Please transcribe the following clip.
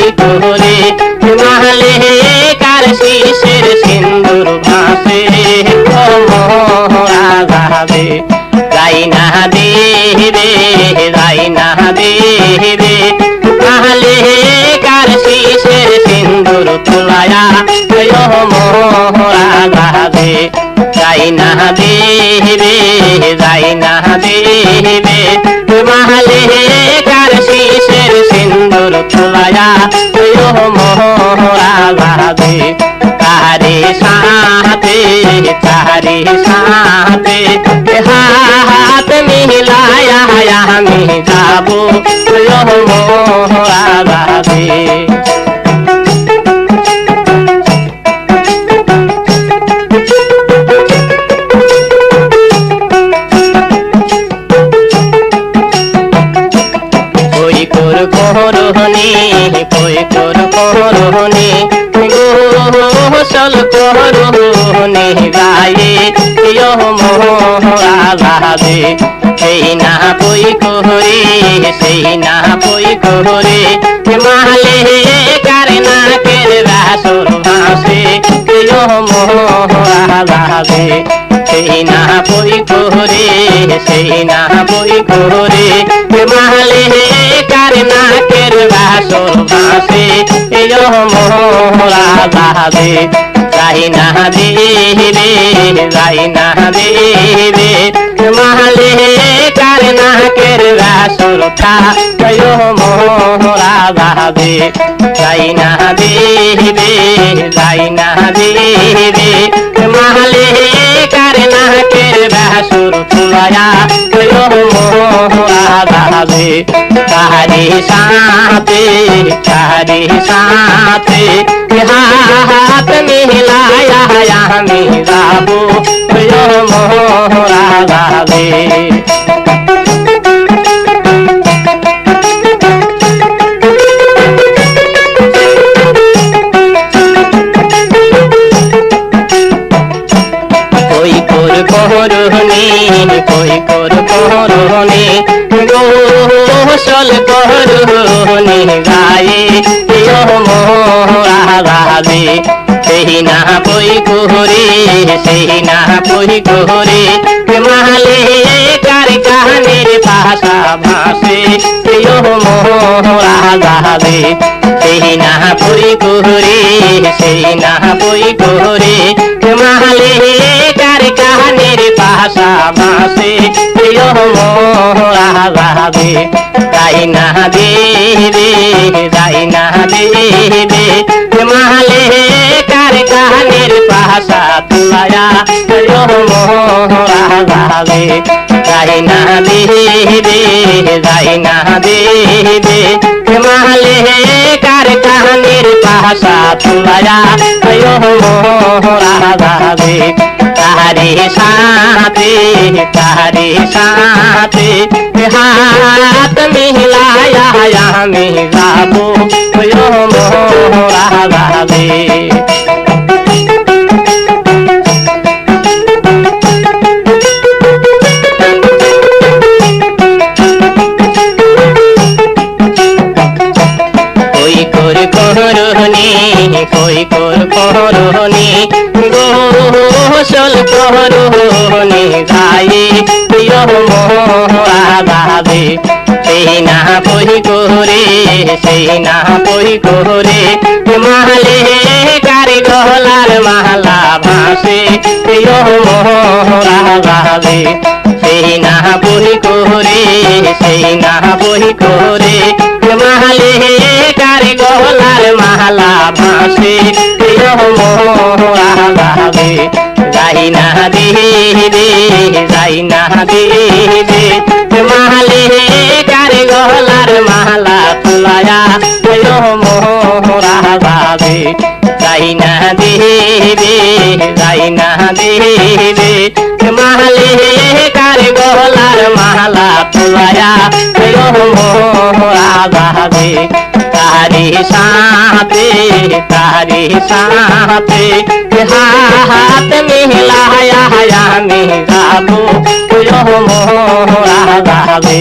বই কোহরে মালে কার শিশের সিন্দুর ভাসে? ভাবে যাই না দেবে, যাই না দেবে। তাহলে কার শিশের সিন্দুর তোলায়া মোহরা গাবে যাই না দেবে, যাই না শিশের সিন্দুর তোলায়া মোহরা ভাবে তারে সাথে তারে সাথে হাত মিলায়া আমি যাব মোহরা গাবে কই গাবে সেই না বই কোহরে, সেই না বই কোহরে। মালে কারে না কের প্রিয় মোহরা গাবে সেই না বই কোহরে, সেই না বই কোহরে। মালে না যাই না যাই না বাসর থা মোহরা ভাবে যাই না দেবে যাই না দেবে মালে কার না কের বাসর তুলায়া মোহরা ভাবে তাহারে সাথে তাহারে সাথে হাত মিলায়া আমি গোসল করহনি গায়ে, প্রিয় মোহরা গাবে সেই না বই কোহরে, সেই না বই কোহরে। মালে কার কানের ভাষা ভাসে, প্রিয় মোহরা গাবে সেই না বই কোহরে, সেই না বই কোহরে। মালে কার কানের ভাষা ভাসে, প্রিয় মোহরা গাবে যাই না দেবে যাই না দেবে মালে কার কানের ভাষা তুলায়া প্রিয় মোহরা গাবে যাই না দেবে যাই না দেবে মালে কার কানের ভাষা তুলায়া প্রিয় মোহরা গাবে তাহারে সাথে আমি যাব মোহরা গাবে কই কর করহনি কই কর করহনি গোসল করহনি গাবে সেই না বই কোহরে, সেই না বই কোহরে। মালে কারি গলার মালা ভাসে মোহরা গাবে সেই না বই কোহরে, সেই না বই কোহরে। মালে কারি গলার মালা ভাসে মোহরা গাবে যাই না দেবে यो মায়া আবাবে তারি সাথে তারি সাথে হাত মিলায়া আমি যাব। আবাবে